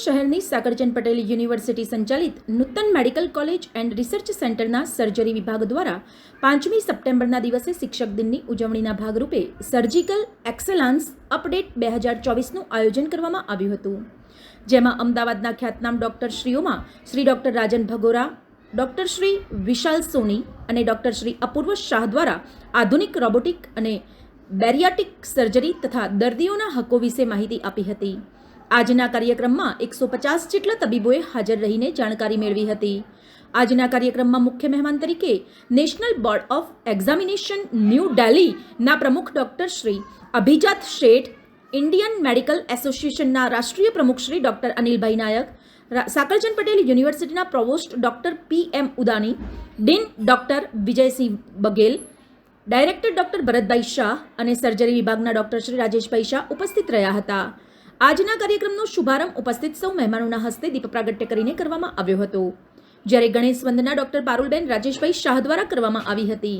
શહેરની સાગરજન પટેલ યુનિવર્સિટી સંચાલિત Nootan medical college and research સેન્ટરના સર્જરી વિભાગ દ્વારા પાંચમી સપ્ટેમ્બરના દિવસે શિક્ષક દિનની ઉજવણીના ભાગરૂપે સર્જિકલ એક્સેલાન્સ અપડેટ બે હજાર ચોવીસનું આયોજન કરવામાં આવ્યું હતું. જેમાં અમદાવાદના ખ્યાતનામ ડોક્ટર શ્રીઓમાં શ્રી ડોક્ટર રાજન ભગોરા, ડોક્ટર શ્રી વિશાલ સોની અને ડોક્ટર શ્રી અપૂર્વ શાહ દ્વારા આધુનિક રોબોટિક અને બેરિયાટિક સર્જરી તથા દર્દીઓના હકો વિશે માહિતી આપી હતી. આજના કાર્યક્રમમાં એકસો પચાસ જેટલા તબીબોએ હાજર રહીને જાણકારી મેળવી હતી. આજના કાર્યક્રમમાં મુખ્ય મહેમાન તરીકે national board of examination new દિલ્હીના પ્રમુખ ડોક્ટર શ્રી અભિજાત શેઠ, ઇન્ડિયન મેડિકલ એસોસિએશનના રાષ્ટ્રીય પ્રમુખ શ્રી ડોક્ટર અનિલભાઈ નાયક સાકરચંદ પટેલ યુનિવર્સિટીના provost doctor P M Udani, dean doctor Vijaysinh Baghel, director doctor Bharatbhai Shah અને સર્જરી વિભાગના ડોક્ટર શ્રી રાજેશભાઈ શાહ ઉપસ્થિત રહ્યા હતા. આજના કાર્યક્રમનો શુભારંભ ઉપસ્થિત સૌ મહેમાનોના હસ્તે દીપ પ્રાગટ્ય કરીને કરવામાં આવ્યો હતો. જ્યારે ગણેશ વંદના ડોક્ટર પારુલબેન રાજેશભાઈ શાહ દ્વારા કરવામાં આવી હતી.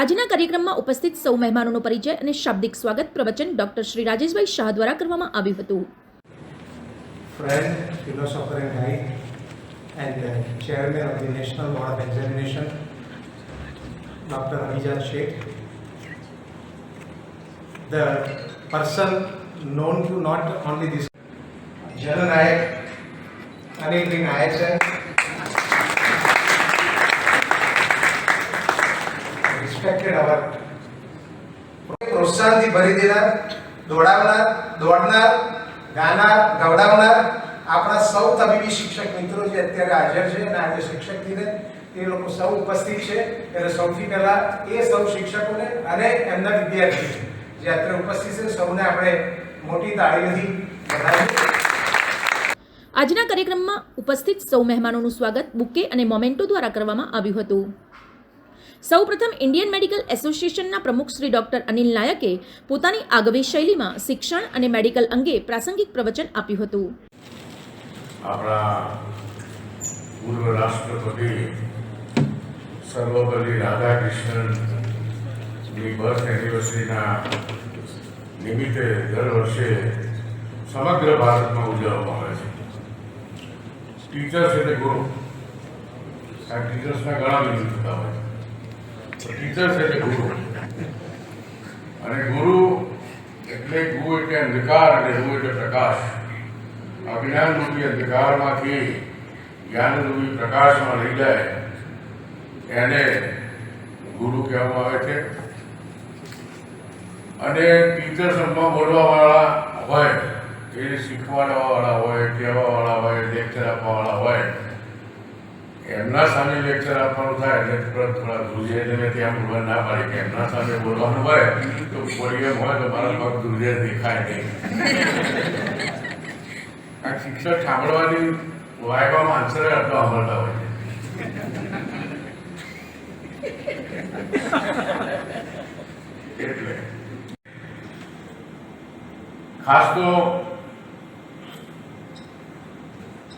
આજના કાર્યક્રમમાં ઉપસ્થિત સૌ મહેમાનોનો પરિચય અને શાબ્દિક સ્વાગત પ્રવચન ડોક્ટર શ્રી રાજેશભાઈ શાહ દ્વારા કરવામાં આવ્યું હતું. Friend philosopher and guide and chairman of of national board of examination doctor Dr. Abhijat the person known to not only this. Jananayak, Ji Nayak sir. Respected our પ્રોત્સાહનથી ભરી દેનાર દોડાવનાર દોડનાર ગાનાર ગવડાવનાર આપણા સૌ તબીબી શિક્ષક મિત્રો જે અત્યારે હાજર છે અને આજે શિક્ષક દિને એ લોકો સૌ ઉપસ્થિત છે એટલે સૌથી પહેલા એ સૌ શિક્ષકોને અને એમના વિદ્યાર્થીઓ જે અત્યારે ઉપસ્થિત છે સૌને આપણે મોટી તાળીઓથી આજના કાર્યક્રમમાં ઉપસ્થિત સૌ મહેમાનોનું સ્વાગત બુકે અને મોમેન્ટો દ્વારા કરવામાં આવ્યું હતું. સૌપ્રથમ ઇન્ડિયન મેડિકલ એસોસિએશનના પ્રમુખ શ્રી ડોક્ટર અનિલ નાયકે પોતાની આગવી શૈલીમાં શિક્ષણ અને મેડિકલ અંગે પ્રાસંગિક પ્રવચન આપ્યું હતું. આપણા પૂર્વ રાષ્ટ્રપતિ સર્વપલ્લી રાધાકૃષ્ણનની બર્થ એનિવર્સરીના નિમિત્તે દર વર્ષે સમગ્ર ભારતમાં ઉજવવામાં આવે છે. ટીચર્સ એટલે ગુરુ આ ટીચર્સના ઘણા વિરુદ્ધ થતા હોય છે. ટીચર્સ એટલે ગુરુ અને ગુરુ એટલે ગુ એટલે અંધકાર અને ગુ એટલે પ્રકાશ. અજ્ઞાન રૂપી અંધકારમાંથી જ્ઞાન રૂપી પ્રકાશમાં લઈ જાય. એને ગુરુ કહેવામાં આવે છે. અને ટીચર બોલવાવાળા હોય, એ શીખવાડવાવાળા હોય કહેવાવાળા હોય લેક્ચર આપવાવાળા હોય, એમના સામે લેક્ચર આપવાનું થાય એટલે થોડા ધ્રુજે એટલે ત્યાં બોલવા ના પાડી કે એમના સામે બોલવાનું હોય, તો પોડિયમ હોય તો મારા પગ ધ્રુજે દેખાય નહીં. આ શિક્ષક સાંભળવાની વાયવામાં આન્સર આટલો સાંભળતા હોય એટલે ખાસ તો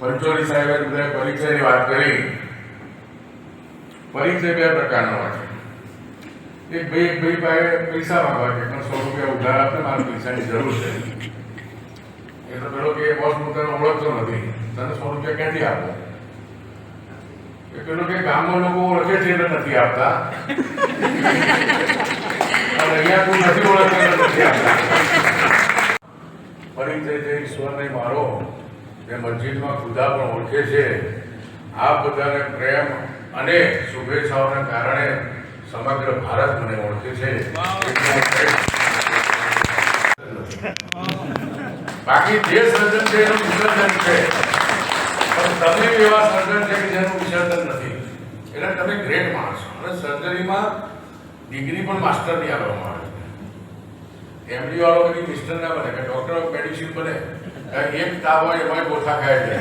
પંચોલી સાહેબે બધા પરિચયની વાત કરી. પરિચય બે પ્રકારનો હોય છે. એક ભાઈ એક ભાઈ પાસે પૈસા માંગવા છે, પણ સો રૂપિયા ઉધાર આપે, મારે પૈસાની જરૂર છે. એ તો પેલો કે બોસ હું તને ઓળખતો નથી. તને સો રૂપિયા ક્યાંથી આપો? એ પેલો કે ગામમાં લોકો ઓળખે છે એટલે નથી આપતા. અને અહીંયા કોઈ નથી ઓળખતો નથી આપતા. પરિચય જે ઈશ્વરને મારો. જે મસ્જિદમાં ખુદા પણ ઓળખે છે. આ બધાને પ્રેમ અને શુભેચ્છાઓના કારણે સમગ્ર ભારત મને ઓળખે છે. બાકી જે સર્જન છે એનું વિસર્જન છે. પણ તમે એવા સર્જન છે કે જેનું વિસર્જન નથી. એટલે તમે ગ્રેટ માણસો. અને સર્જરીમાં ડિગ્રી પણ માસ્ટરની આપવામાં આવે છે. એમડી વાળો કદી મિસ્ટર ના બને, કે ડોક્ટર ઓફ મેડિસિન બને એક તાવ હોય એમાં ગોથા ખાય છે.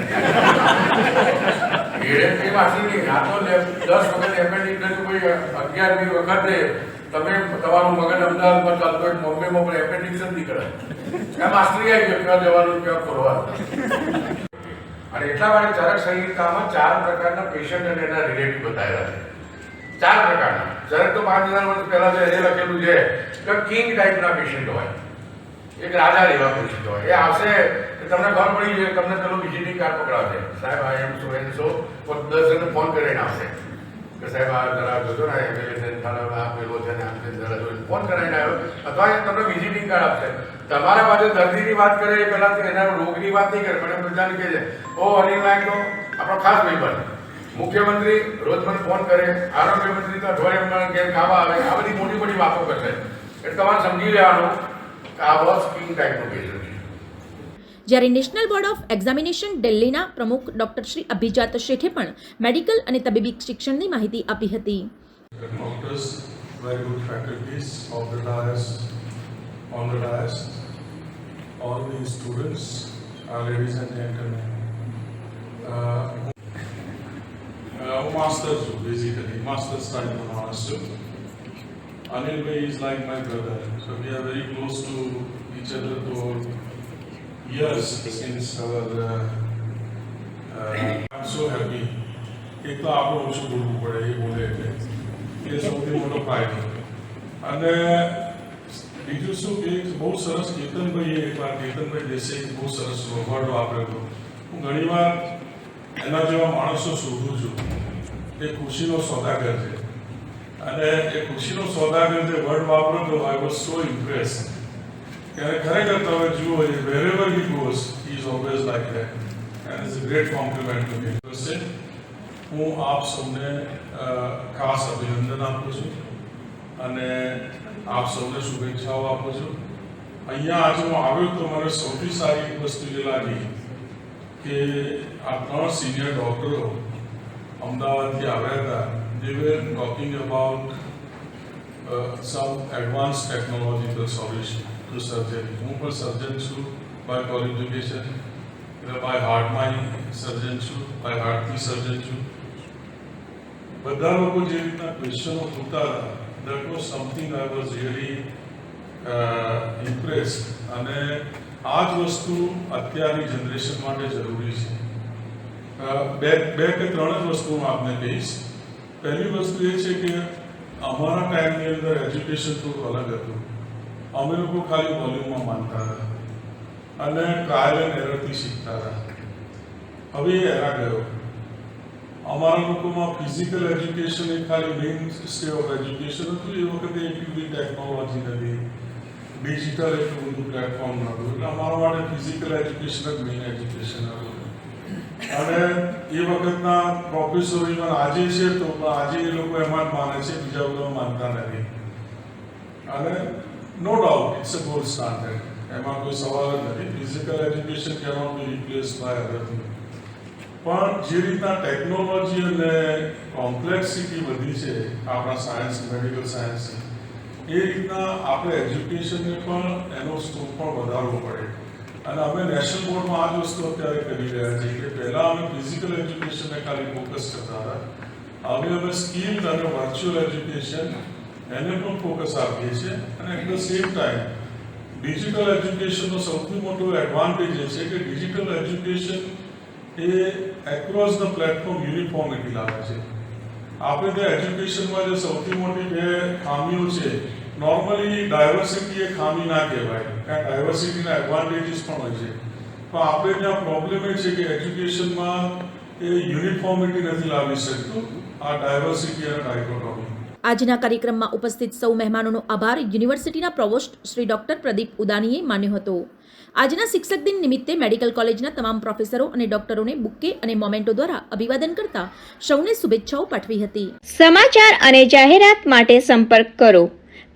એડે કઈ વાંચી નહીં. આ તો દસ વખત એમએડી કર્યું, કોઈ અગિયારમી વખતે તમે તમારું મગજ અમદાવાદમાં ચાલતો હોય, બોમ્બેમાં પણ એપેન્ડિક્સ જ નીકળે. આ માસ્ટરી આવી ગયો, ક્યાં જવાનું, ક્યાં ફરવાનું. અને એટલા માટે ચરક સંહિતામાં ચાર પ્રકારના પેશન્ટ અને એના રિલેટિવ બતાવેલા છે. ચાર પ્રકારના. ચરક તો પાંચ હજાર વર્ષ પહેલા છે એ લખેલું છે કે કિંગ ટાઈપના પેશન્ટ હોય. એક રાજા જેવા પેશન્ટ હોય. એ આવશે તમને ખબર પડી જાય તમને પેલું વિઝિટિંગ કાર્ડ પકડાવશે. સાહેબ આ એમ સો એમ સો દસ જણને ફોન કરીને આવશે. કે સાહેબ, આ જરા જોજો ને એમ્બ્યુલન્સ થાળા આ પેલો છે ને, આમ છે જરા જોઈને ફોન કરાવીને આવ્યો. અથવા એ તમને વિઝિટિંગ કાર્ડ આપશે. તમારા પાસે દર્દીની વાત કરે એ પહેલાં એના રોગની વાત નહીં કરે, પણ એમ બધાને કહે છે, ઓ, અનિલ નાયક આપણો ખાસ ભાઈબંધ મુખ્યમંત્રી રોજ મને ફોન કરે આરોગ્ય મંત્રી તો અઠવાડિયામાં ઘેર ખાવા આવે? આ બધી મોટી મોટી વાતો કરશે. એટલે તમારે સમજી લેવાનું કે આ બસ કિંગ ટાઈપનું કેસ જ્યારે નેશનલ બોર્ડ ઓફ એક્ઝામિનેશન દિલ્હીના પ્રમુખ ડોક્ટર શ્રી અભિજાત શેઠે પણ મેડિકલ અને તબીબી શિક્ષણની માહિતી આપી હતી. Doctors very good faculties of the dais, on the dais, all the students, ladies and gentlemen. Uh, uh, master છું basically, master study માણસ છું. Is like my brother, so we are very close to each other for years since our uh, uh, I'm so happy. એક તો આપણે ઓછું બોલવું પડે એ બોલે એટલે એ સૌથી મોટો ફાયદો અને બીજું શું કે બહુ સરસ કેતનભાઈએ એકવાર કેતનભાઈ દેસાઈ બહુ સરસ વર્ડ વાપર્યો હતો હું ઘણીવાર એના જેવા માણસો શોધું છું એ ખુશીનો સોદાગર છે. અને એ ખુશીનો સોદાગર જે વર્ડ વાપરતો આઈ વોઝ સો ઇમ્પ્રેસ ત્યારે ખરેખર તમે જુઓ એ wherever he goes he is always like that and is a great compliment to me હું આપ સૌને ખાસ અભિનંદન આપું છું અને આપ સૌને શુભેચ્છાઓ આપું છું. અહીંયા આજે હું આવ્યો તો મને સૌથી સારી વસ્તુ એ લાગી કે આ ત્રણ સિનિયર ડૉક્ટરો અમદાવાદથી આવ્યા હતા. They were talking about some advance technological solution to surgery. હું પણ સર્જન છું બાય ક્વોલિફિકેશન એટલે બાય હાર્ટમાં સર્જન છું બાય હાર્ટથી સર્જન છું. બધા લોકો જે રીતના ક્વેશ્ચનો પૂછતા હતા that was something I was really impressed અને આ જ વસ્તુ અત્યારની જનરેશન માટે જરૂરી છે. બે બે કે ત્રણ જ વસ્તુ હું આપને કહીશ. પહેલી વસ્તુ એ છે કે અમારા ટાઈમની અંદર એજ્યુકેશન થોડું અલગ હતું. અમે લોકો ખાલી વોલ્યુમમાં માનતા હતા અને ટ્રાયલ એન્ડ એરરથી શીખતા હતા. હવે એ એરા ગયો. અમારા લોકોમાં ફિઝિકલ એજ્યુકેશન એ ખાલી મેઇન સ્ટે ઓફ એજ્યુકેશન હતું. એ વખતે એટલી બધી ટેકનોલોજી નથી ડિજિટલ એટલું બધું પ્લેટફોર્મ નહોતું એટલે અમારા માટે ફિઝિકલ એજ્યુકેશન જ મેઇન એજ્યુકેશન હતું. અને એ વખતના પ્રોફેસરો ઇવન આજે છે તો આજે એ લોકો એમાં જ માને છે, બીજા બધા માનતા નથી. અને no doubt it's a gold standard એમાં કોઈ સવાલ જ નથી. Physical education cannot be replace by અધરથી પણ જે રીતના ટેકનોલોજી અને કોમ્પ્લેક્સિટી વધી છે, આપણા સાયન્સ મેડિકલ સાયન્સની એ રીતના આપણે એજ્યુકેશનને પણ એનો સ્કોપ પણ વધારવો પડે. અને અમે નેશનલ બોર્ડમાં આ જ વસ્તુ અત્યારે કરી રહ્યા છીએ કે પહેલાં અમે ફિઝિકલ એજ્યુકેશનને ખાલી ફોકસ કરતા હતા. હવે અમે સ્કિલ અને વર્ચ્યુઅલ એજ્યુકેશન એને પણ ફોકસ આપીએ છીએ. અને at the same time digital એજ્યુકેશનનો સૌથી મોટો એડવાન્ટેજ એ છે કે ડિજિટલ એજ્યુકેશન એ એક્રોસ ધ પ્લેટફોર્મ યુનિફોર્મિટી લાવે છે. આપણે ત્યાં એજ્યુકેશનમાં જે સૌથી મોટી બે ખામીઓ છે નોર્મલી ડાયવર્સિટી એ ખામી ના કહેવાય. કારણ ડાયવર્સિટીના એડવાન્ટેજીસ પણ હોય છે. પણ આપણે ત્યાં પ્રોબ્લેમ એ છે કે એજ્યુકેશનમાં એ યુનિફોર્મિટી નથી લાવી શકતું. આ ડાયવર્સિટી અને ડાયકોટોમી આજના કાર્યક્રમમાં ઉપસ્થિત સૌ મહેમાનોનો આભાર. યુનિવર્સિટીના પ્રોવોસ્ટ શ્રી ડોક્ટર પ્રદીપ ઉદાનીએ માન્યો હતો. આજના શિક્ષક દિન નિમિત્તે મેડિકલ કોલેજના તમામ પ્રોફેસરો અને ડોક્ટરોને બુકે અને મોમેન્ટો દ્વારા અભિવાદન કરતા સૌને શુભેચ્છાઓ પાઠવી હતી. સમાચાર અને જાહેરાત માટે સંપર્ક કરો.